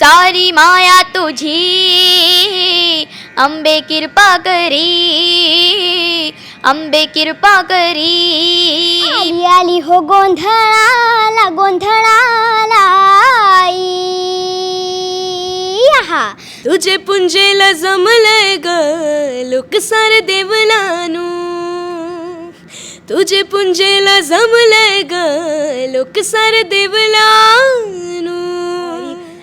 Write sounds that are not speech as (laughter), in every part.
सारी माया तुझी. अंबे कृपा करी. अंबे कृपा करी. आली आली हो गोंधळाला गोंधळाला आई. आहा. तुझे पुंजेला जमलंय ग लोक सार देवलानू तुझे पुंजेला जमलंय ग लोक सार देवलानू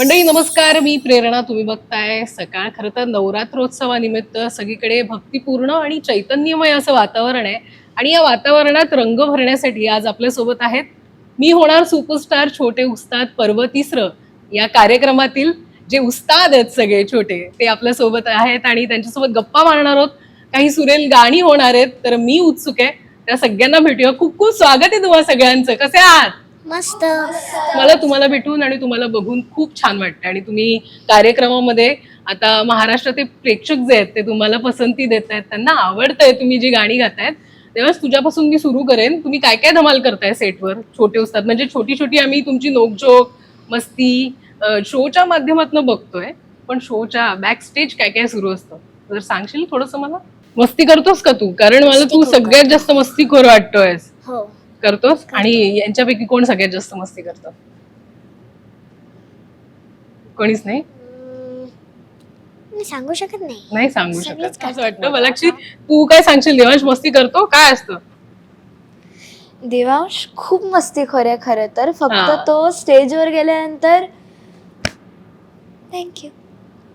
मंडळी नमस्कार. मी प्रेरणा. तुम्ही बघताय सकाळ खरं तर नवरात्रोत्सवानिमित्त सगळीकडे भक्तिपूर्ण आणि चैतन्यमय असं वातावरण आहे. आणि या वातावरणात रंग भरण्यासाठी आज आपल्यासोबत आहेत मी होणार सुपरस्टार छोटे उस्ताद पर्व तिसरं या कार्यक्रमातील जे उस्ताद आहेत सगळे छोटे ते आपल्यासोबत आहेत आणि त्यांच्यासोबत गप्पा मारणार आहोत. काही सुरेल गाणी होणार आहेत तर मी उत्सुक आहे. त्या सगळ्यांना भेटूया. खूप खूप स्वागत आहे तुम्हाला सगळ्यांचं. कसे आहात? मस्त. मला तुम्हाला भेटून आणि तुम्हाला बघून खूप छान वाटतं आणि तुम्ही कार्यक्रमामध्ये आता महाराष्ट्राचे प्रेक्षक जे आहेत ते तुम्हाला पसंती देत आहेत त्यांना आवडतंय तुम्ही जी गाणी गातायत. तेव्हाच तुझ्यापासून मी सुरू करेन. तुम्ही काय काय धमाल करताय सेटवर? छोटे उस्ताद म्हणजे छोटी छोटी आम्ही तुमची नोकझोक मस्ती शोच्या माध्यमातून बघतोय. पण शोच्या बॅक स्टेज काय काय सुरू असतं? जर सांगशील थोडस मला? मस्ती करतोस का तू? कारण मला तू सगळ्यात जास्त मस्तीखोर वाटतोयस. हो. करतोस आणि यांच्यापैकी कोण सगळ्यात जास्त मस्ती करतं? कोणीच नाही? मी सांगू शकत नाही. नाही सांगू सगळेच शकत असं करतात. वाटतं. मला. तू काय सांगशील देवांश मस्ती करतो? काय असतं? देवांश खूप मस्तीखोर आहे खरं तर. फक्त हा. तो स्टेजवर गेल्यानंतर थँक्यू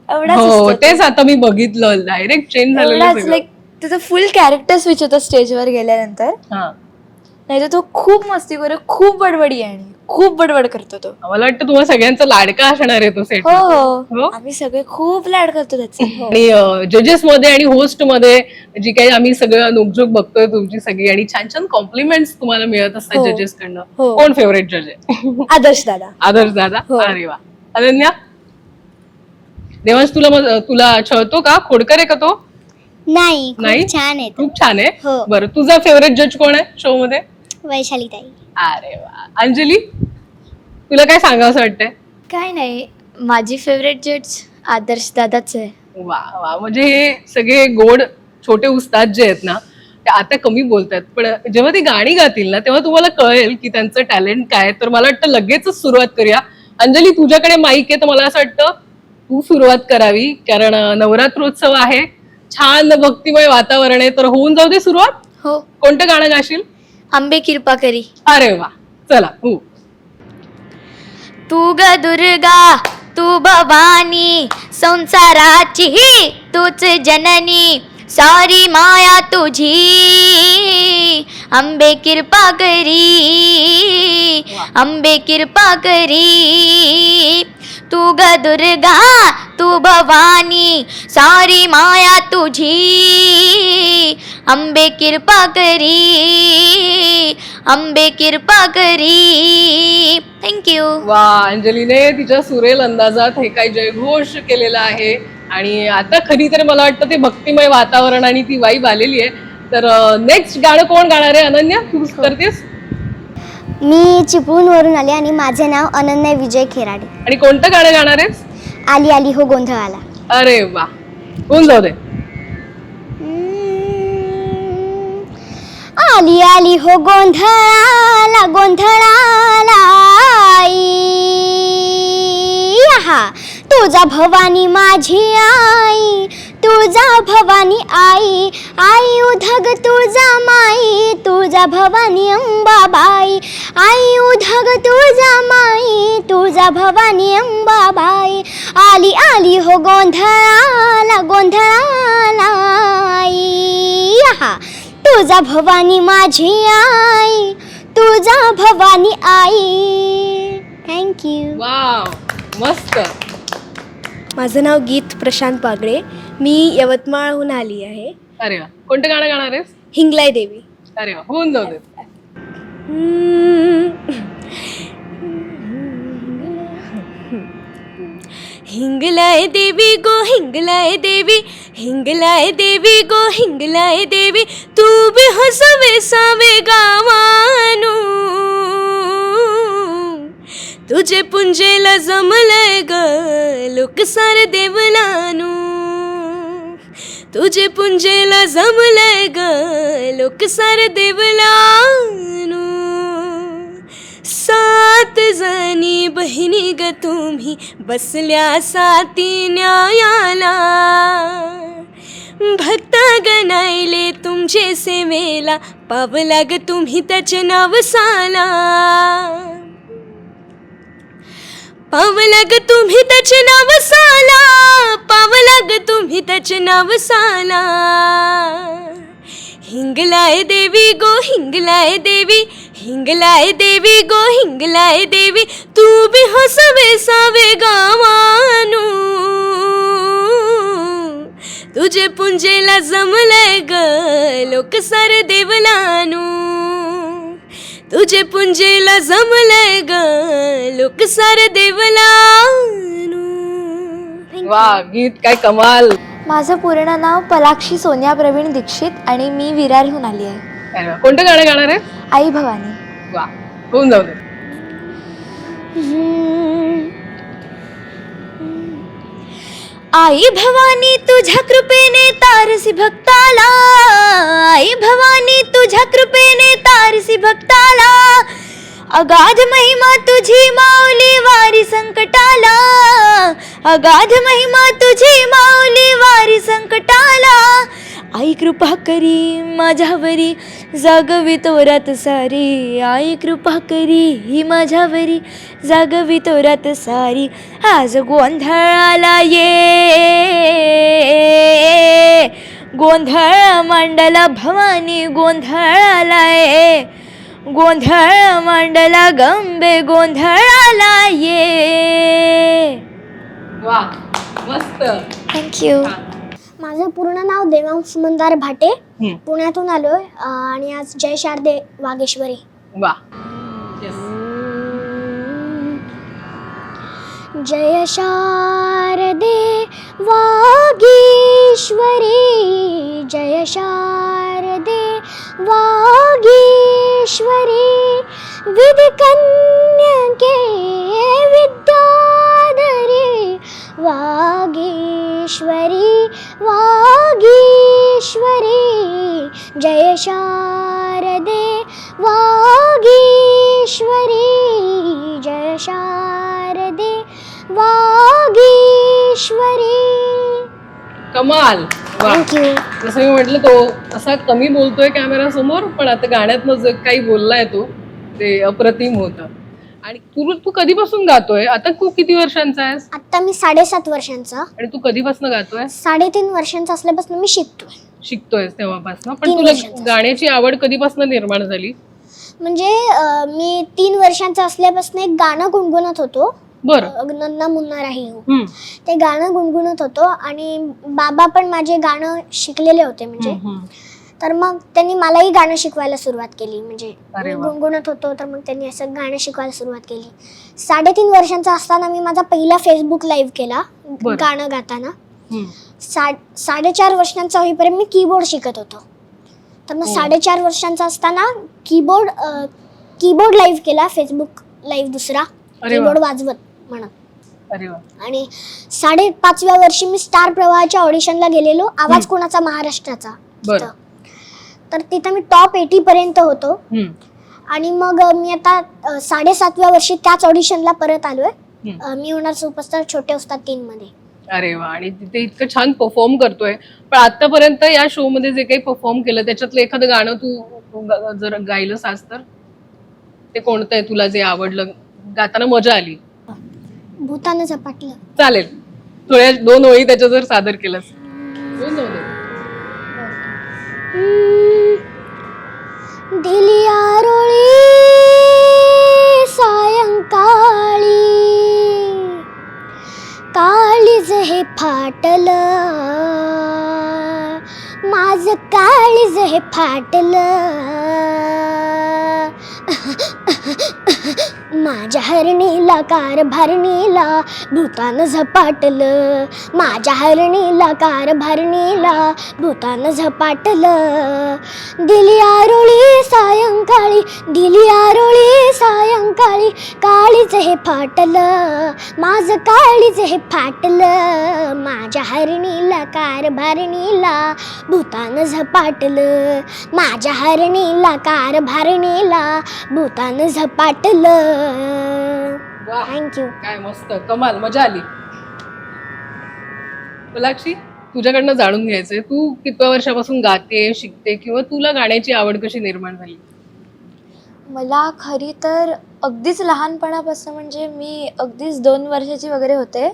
एवढाच हो असतो. तेच आता मी बघितलं. डायरेक्ट चेंज झालेलं एवढाच सगळं. लाईक त्याचं फुल कॅरेक्टर स्विच होतं स्टेजवर गेल्यानंतर. हा. नाही तर तो खूप मस्तीखोर आहे खूप बडबडी आहे आणि खूप बडबड करतो तो मला वाटतं तुम्हाला सगळ्यांचा लाडका असणार आहे तो सेट हो हो? हो आम्ही सगळे खूप लाड करतो त्याचा हो. (laughs) आणि जजेस मध्ये आणि होस्टमध्ये जी काही आम्ही सगळं नोकझोक बघतोय तुमची सगळी आणि छान छान कॉम्प्लिमेंट तुम्हाला मिळत असतात हो. जजेस कडनं हो. कोण फेवरेट जज आहे (laughs) आदर्श दादा आदर्श दादा हो. अरे वा अनन्या देवांश तुला मग- तुला छळतो का खोडकर आहे का तो नाही नाही? खूप छान आहे खूप छान आहे हो. बरं तुझा फेवरेट जज कोण आहे शो मध्ये वैशाली ताई अरे वा. अंजली तुला काय सांगावं वाटतंय? काय नाही माझी फेवरेट जज आदर्श दादाच आहे. वा वा. म्हणजे हे सगळे गोड छोटे उस्ताद जे आहेत ना ते आता कमी बोलतात पण जेव्हा ती गाणी गातील ना तेव्हा तुम्हाला कळेल की त्यांचं टॅलेंट काय आहे. तर मला वाटतं लगेचच सुरुवात करूया. अंजली तुझ्याकडे माईक आहे तर मला असं वाटतं तू सुरुवात करावी. कारण नवरात्रोत्सव आहे. छान भक्तिमय वातावरण आहे. तर होऊन जाऊ दे सुरुवात? हो. कोणतं गाणं गाशील? आंबे कृपा करी अरे वा चला हो तू ग दुर्गा तू भवानी संसाराची तूच जननी सारी माया तुझी अंबे कृपा करी अंबे कृपा करी तू ग दुर्गा तू भवानी सारी माया तुझी अंबे कृपा करी अंबे कृपा करी. थँक्यू वा अंजलीने तिच्या सुरेल अंदाजात हे काही जयघोष केलेला आहे. आणि आता खरी तर मला वाटतं ते भक्तिमय वातावरण आणि ती वाईब आलेली आहे. तर नेक्स्ट गाणं कोण गाणार आहे? अनन्या तू करतेस? मी चिपळूणवरून आले आणि माझे नाव अनन्या विजय खेराडे. आणि कोणतं गाणं गाणार आहेस? आली आली हो गोंधळाला. अरे वा. होऊन जाऊ दे. आली आली हो गोंधळाला गोंधळाला आई. तुझा भवानी माझी आई तुझा भवानी आई आई उधग तुझा माई तुझा भवानी अंबाबाई आई उधग तुझा माई तुझा भवानी अंबाबाई आली आली हो गोंधळाला गोंधळाला आई. तुझा भवानी माझी आई तुझा भवानी आई. थँक्यू वाव मस्त. माझं नाव गीत प्रशांत पागडे मी यवतमाळहून आली आहे. अरे कोणतं गाणं गाणार आहे हिंगलाय देवी अरे होऊन जाऊ दे. हिंगलाय देवी गो हिंगलाय देवी हिंगलाय देवी गो हिंगलाय देवी तू बी हसवे सावे गावानू। तुझे पुंजेला जमलंय ग लोक सार देवलानू। तुझे पुंजेला जमलंय ग लोक सारे देवलानू। सा सात जनी बहिणी ग तुम्ही बसल्या साती न्यायाला. भक्त गणायले तुमचे सेवेला पावला ग तुम्ही त्याचे नाव साला. पावला ग तुम्ही त्याचे नाव साला पावला ग तुम्ही त्याचे नाव साला. हिंगलाय देवी गो हिंगलाय देवी हिंगलाय देवी गो हिंगलाय देवी तू भी हो सवे सावे गावानू तुझे पुंजेला जमलंय ग लोक सारे देवलानू तुझे पुंजेला जमलंय ग लोक सारे देवलानू वा गीत काय कमाल माझं पूर्ण नाव पलाक्षी सोनिया प्रवीण दीक्षित आणि मी विरारहून आली आहे. कोणतं गाणं गाणार आहे? आई भवानी. वा होऊन जाऊ दे. आई भवानी तुझ्या कृपेने तारसी भक्ताला. आई भवानी तुझ्या कृपेने तारसी भक्ताला. अगाध महिमा तुझी माऊली वारी संकटाला. अगाध महिमा तुझी माऊली वारी संकटाला. आई कृपा करी माझ्यावरी. जागवी तोरात सारी. आई कृपा करी ही माझ्यावरी. जागवी तोरात सारी. आज गोंधळाला ये. गोंधळ मांडला भवानी गोंधळाला ये. गोंधळ मांडला गंबे गोंधळाला ये. वा मस्त. थँक्यू माझं पूर्ण नाव देवांश मंदार भाटे. पुण्यातून आलोय. आणि आज जय शारदे वागेश्वरी. वा. जय शारदे वागेश्वरी. जय शारदे वागीश्वरी. विधिकन्यके विद्याधरी वागी वागीश्वरी वागीश्वरी। जय शारदे वागीश्वरी। जय शारदे वागीश्वरी। कमाल. जसं मी म्हटलं तो असा कमी बोलतोय कॅमेरा समोर पण आता गाण्यात जो काही बोललाय तो ते अप्रतिम होतं. आणि तू तू कधीपासून गातोय? आता तू किती वर्षांचा आहेस? आता मी साडेसात वर्षांचा. आणि तू कधीपासून गातोय? साडेतीन वर्षांचा असल्यापासून मी शिकतोय. शिकतोय तेव्हापासून. पण तुला गाण्याची आवड कधीपासून निर्माण झाली? म्हणजे मी तीन वर्षांचा असल्यापासून एक गाणं गुणगुणत होतो. बर. नन्ना मुन्ना राही हो. ते गाणं गुणगुणत होतो आणि बाबा पण माझे गाणं शिकलेले होते म्हणजे. तर मग त्यांनी मलाही गाणं शिकवायला सुरुवात केली. म्हणजे गुणगुणत होतो तर मग त्यांनी असं गाणं शिकवायला सुरुवात केली. साडेतीन वर्षांचा असताना मी माझा पहिला फेसबुक लाईव्ह केला गाणं गाताना. साडेचार वर्षांचा होईपर्यंत मी कीबोर्ड शिकत होतो. तर मग साडेचार वर्षांचा असताना कीबोर्ड कीबोर्ड लाईव्ह केला फेसबुक लाईव्ह दुसरा. कीबोर्ड वाजवत म्हणत आणि साडे आणि साडेपाचव्या वर्षी मी स्टार प्रवाहाच्या ऑडिशनला गेलेलो आवाज कोणाचा? महाराष्ट्राचा. तिथं. तर तिथं मी टॉप एटी पर्यंत होतो. आणि मग मी आता साडेसातव्या वर्षी त्याच ऑडिशनला परत आलोय. मी होणार सुपरस्टार छोटे उस्ताद तीन मध्ये अरे वा आणि तिथे इतकं छान परफॉर्म करतोय. पण आतापर्यंत या शो मध्ये जे काही परफॉर्म केलं त्याच्यातलं एखादं गाणं तू जर गायलंस आज तर? ते कोणतं आहे? तुला जे आवडलं? गाताना मजा आली. भूतान झपाटलं. चालेल. थोड्या दोन ओळी त्याच्या जर सादर केलंस. दोन ओळी. हो. दिलिया रोळी सायंकाळी. काळीज हे फाटल माझ काळीज हे फाटलं. माझ्या हरणीला कार भरणीला भूतानं झपाटलं. माझ्या हरणीला कार भरणीला भूतानं झपाटलं. दिली आरोळी सायंकाळी दिली आरोळी सायंकाळी काळीच हे फाटलं. माझं काळीच हे फाटलं. माझ्या हरणीला कार भरणीला भूतानं झपाटलं. माझ्या हरणीला कार भरणीला भूतानं झपाटलं. वा. थँक्यू काय मस्त. कमाल. मजा आली. पलाक्षी तुझ्याकडनं जाणून घ्यायचंय. तू कितव्या वर्षापासून गाते शिकते किंवा तुला गाण्याची आवड कशी निर्माण झाली? मला खरी तर अगदीच लहानपणापासून म्हणजे मी अगदीच दोन वर्षाची वगैरे होते.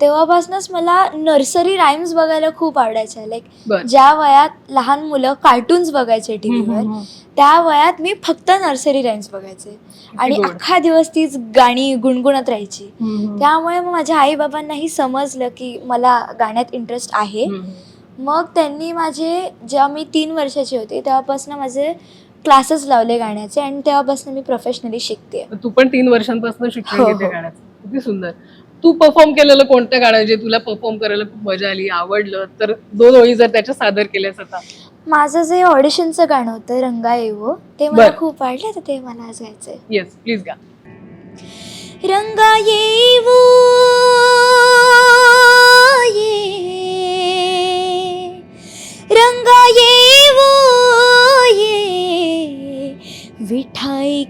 तेव्हापासूनच मला नर्सरी राईम्स बघायला खूप आवडायच्या. लाईक ज्या वयात लहान मुलं कार्टून्स बघायचे टीव्हीवर त्या वयात मी फक्त नर्सरी राईम्स बघायचे. आणि. अख्खा दिवस तीच गाणी गुणगुणत राहायची. त्यामुळे मग माझ्या आई बाबांनाही समजलं की मला गाण्यात इंटरेस्ट आहे. मग त्यांनी माझे जेव्हा मी तीन वर्षाची होती तेव्हापासून माझे क्लासेस लावले गाण्याचे आणि तेव्हापासून मी प्रोफेशनली शिकते तू पण तीन वर्षांपासून शिक्षण हो, घेते हो. गाण्याचं. किती सुंदर. तू परफॉर्म केलेलं कोणतं गाणं जे तुला परफॉर्म करायला खूप मजा आली आवडलं? तर दोन ओळी जर त्याच्या सादर केल्यास आता. माझं जे ऑडिशनचं गाणं होतं रंगा येवो ते मला बरं. खूप आवडलं तर ते मला आज गायचंय. येस प्लीज गा. रंगा येवो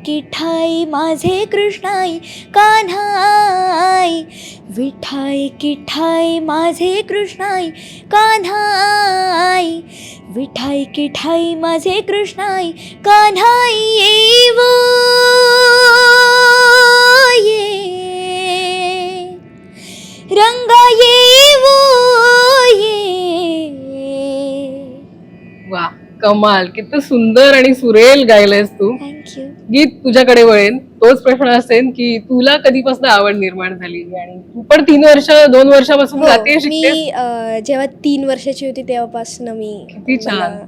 किठाई माझे कृष्णाई कान्हाई. विठाई किठाई माझे कृष्णाई कान्हाई. विठाई किठाई माझे कृष्णाई कान्हाई येवो. ये. रंगा येवो कमाल किती सुंदर आणि सुरेल गायलंयस तू. थँक्यू गीत तुझ्याकडे वळेन तोच प्रश्न असेल की तुला कधीपासून आवड निर्माण झाली? आणि तू पण तीन वर्ष दोन वर्षापासून हो, शिकते मी अ, जेव्हा तीन वर्षाची होती तेव्हापासून मी किती छान. मला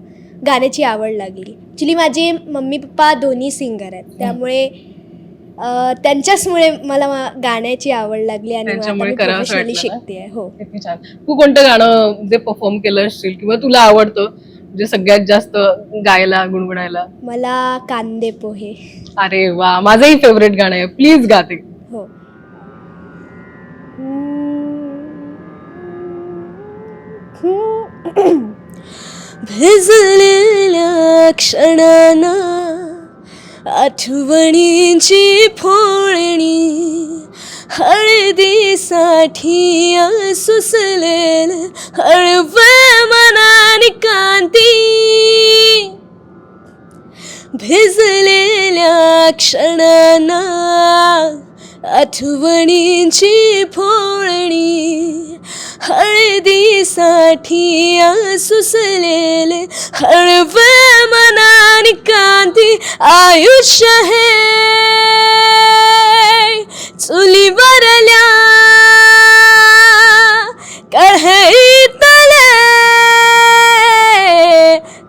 गाण्याची आवड लागली. ऍक्च्युली माझे मम्मी पप्पा दोन्ही सिंगर आहेत. त्यामुळे अ, त्यांच्याचमुळे मला मा- गाण्याची आवड लागली आणि मग आता त्यांच्यामुळे मी करावंसं प्रोफेशनली वाटलं ना? शिकते हो. किती छान. तू कोणतं गाणं जे परफॉर्म केलं असशील किंवा तुला आवडतं जे सगळ्यात जास्त गायला गुणगुणायला? मला कांदे पोहे. अरे वा माझंही फेवरेट गाणं आहे. प्लीज गाते हो. भिजलेल्या क्षणाना आठवणींची फोळणी हळदीसाठी सुसलेल हळव मनाने कांती. भिजलेल्या क्षणांना आठवणींची फोळणी हळदीसाठी सुसलेले हळव मनाने कांती. आयुष्य हे चुली चुलीवरल्या कढईतले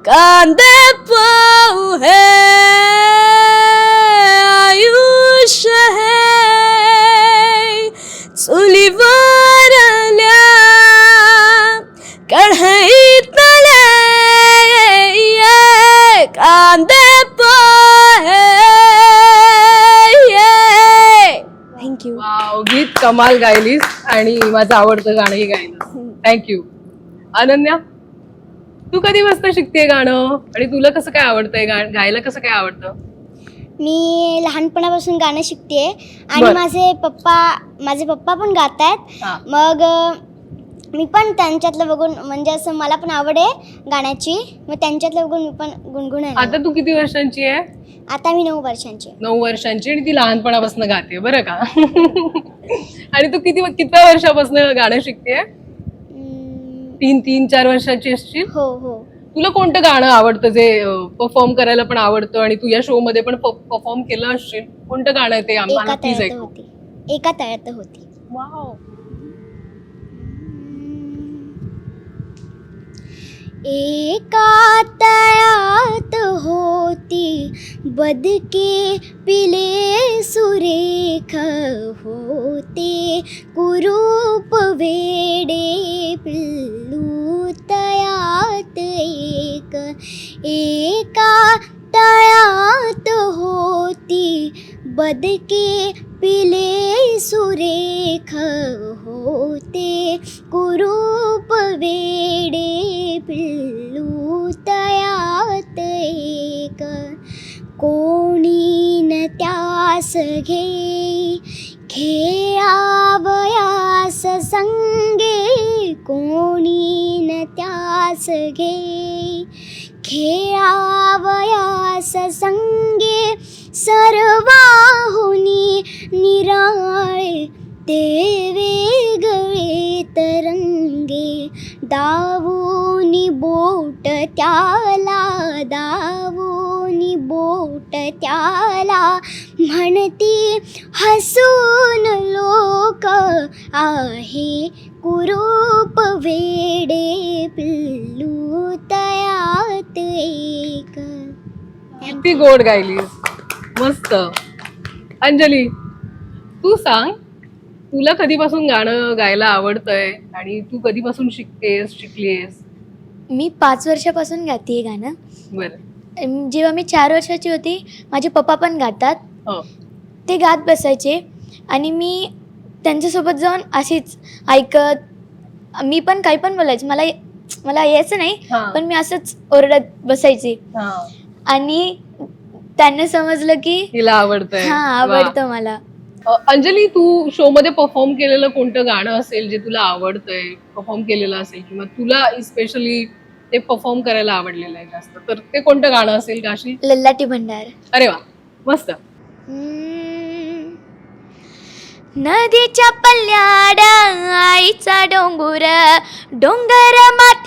कांदे पाऊ हे। आयुष्य हे चुलीवरल्या कढईतले ये कांदे कमाल गायलीस आणि माझं आवडतं गाणंही गायलं थँक्यू अनन्या तू कधी वाजता शिकते गाणं? आणि तुला कसं काय आवडतंय गा- गायला कसं काय आवडतं? मी लहानपणापासून गाणं शिकते आणि बरं. माझे पप्पा माझे पप्पा पण गात आहेत हा. मग अ, मी पण त्यांच्यातलं बघून म्हणजे असं मला पण आवड आहे गाण्याची. मग त्यांच्यातलं बघून मी पण गुणगुणायला आता तू किती वर्षांची आहे? आता मी नऊ वर्षांची आहे. नऊ वर्षांची आणि ती लहानपणापासून गाते बरं का? (laughs) आणि तू किती कितव्या वर्षापासून गाणं शिकते हम्म, तीन तीन चार वर्षाची असशील? हो हो. तुला कोणतं गाणं आवडतं जे परफॉर्म करायला पण आवडतं आणि तू या शो मध्ये पण परफॉर्म केलं असशील? कोणतं गाणं आहे ते आम्हाला एका प्लीज तळ्यात ऐकू? होती. एका तळ्यात होती. वाव एका तळात होती. बदके पिले सुरेख होते. कुरूप वेडे पिल्लू तयात एक. एका तळात होती. बदके पिले सुरेख होते. कुरूप वेडे पिल्लू तयात एक कोणी न त्यास घे खेळावयास संगे कोणी न त्यास घे खेळावयास संगे सर्वाहुनी निराळे देवे तरंगे दावोनी बोट त्याला दावोनी बोट त्याला. म्हणती हसून लोक आहे कुरूप वेडे पिल्लू तयात एक. किती गोड गायलीस. मस्त. अंजली तू सांग. तुला कधीपासून गाणं गायला आवडतंय? आणि तू कधीपासून शिकतेस शिकलीस मी पाच वर्षापासून गाते गाणं. बरं. अम, जेव्हा मी चार वर्षाची होती माझे पप्पा पण गातात. हो. ते गात बसायचे. आणि मी त्यांच्यासोबत जाऊन अशीच ऐकत मी पण काही पण बोलायचे. मला मला यायचं नाही हा. पण मी असंच ओरडत बसायचे. हा. आणि त्यांना समजलं की तिला आवडतंय. हा वा. आवडतं मला. अंजली तू शो मध्ये परफॉर्म केलेलं कोणतं गाणं असेल जे तुला आवडतंय? परफॉर्म केलेलं असेल किंवा तुला स्पेशली ते परफॉर्म करायला आवडलेलं आहे जास्त तर ते कोणतं गाणं असेल काशी लल्लाटी भंडार. अरे वा मस्त. नदीच्या पल्ल्याड आईचा डोंगर डोंगर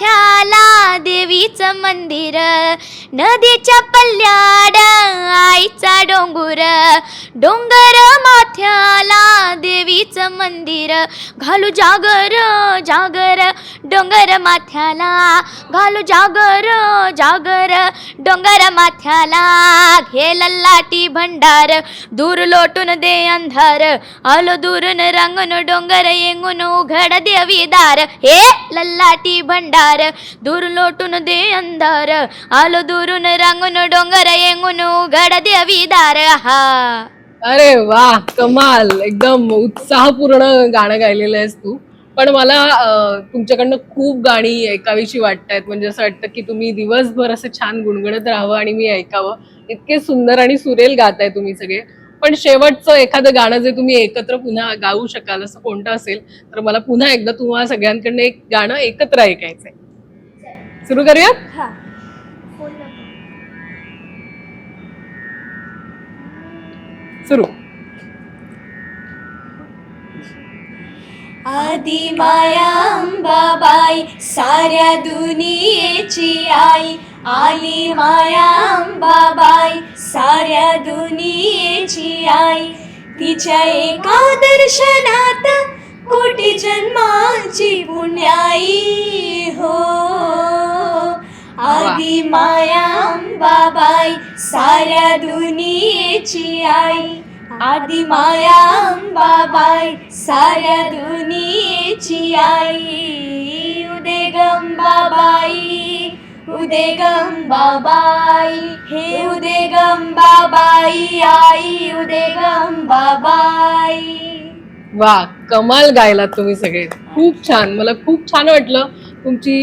माथ्याला देवीचं मंदिर नदीच्या पल्ल्याड आईचा डोंगर डोंगर माथ्याला देवीचं मंदिर. घालू जागर जागर डोंगर माथ्याला. घालू जागर जागर डोंगर माथ्याला. घे लल्लाटी भंडार दूर लोटून दे अंधार. आलो दूरून रंगून डोंगर येंगून उघड देवीदार हे लल्लाटी भंडार दूर लोटून दे अंधार आलो दूरून रंगून डोंगर येंगून उघड देवी दार हा अरे वा कमाल एकदम उत्साहपूर्ण गाणं गायलेलं आहेस तू पण मला तुमच्याकडनं खूप गाणी ऐकावीशी वाटतायत म्हणजे असं वाटतं की तुम्ही दिवसभर असं छान गुणगुणत राहावं आणि मी ऐकावं इतके सुंदर आणि सुरेल गाताय तुम्ही सगळे पण शेवटचं एखादं गाणं जे तुम्ही एकत्र पुन्हा गाऊ शकाल असं कोणतं असेल तर मला पुन्हा एकदा तुम्हाला सगळ्यांकडनं एक गाणं एकत्र ऐकायचंय. सुरू करूयात? सुरू. आधी माया अंबाबाई साऱ्या दुनियेची आई. आली माया अंबाबाई साऱ्या दुनियेची आई. तिच्या एका दर्शनात कोटी जन्माची पुण्याई हो. आधी माया अंबाबाई साऱ्या दुनियेची आई. आधी माया अंबाबाई साऱ्या दुनियेची आई. उदे गंबाबाई हे उदे गंबाबाई आई उदे गंबाबाई वा कमाल गायलात तुम्ही सगळे. खूप छान. मला खूप छान वाटलं तुमची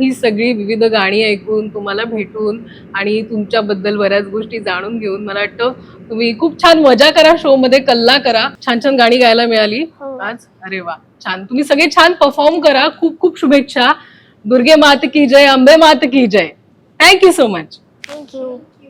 ही सगळी विविध गाणी ऐकून तुम्हाला भेटून आणि तुमच्याबद्दल बऱ्याच गोष्टी जाणून घेऊन. मला वाटतं तुम्ही खूप छान मजा करा शो मध्ये कल्ला करा. छान छान गाणी गायला मिळाली. हो. आज? अरे वा छान. तुम्ही सगळे छान परफॉर्म करा. खूप खूप शुभेच्छा. दुर्गे मात की जय अंबे मात की जय. Thank you so much thank you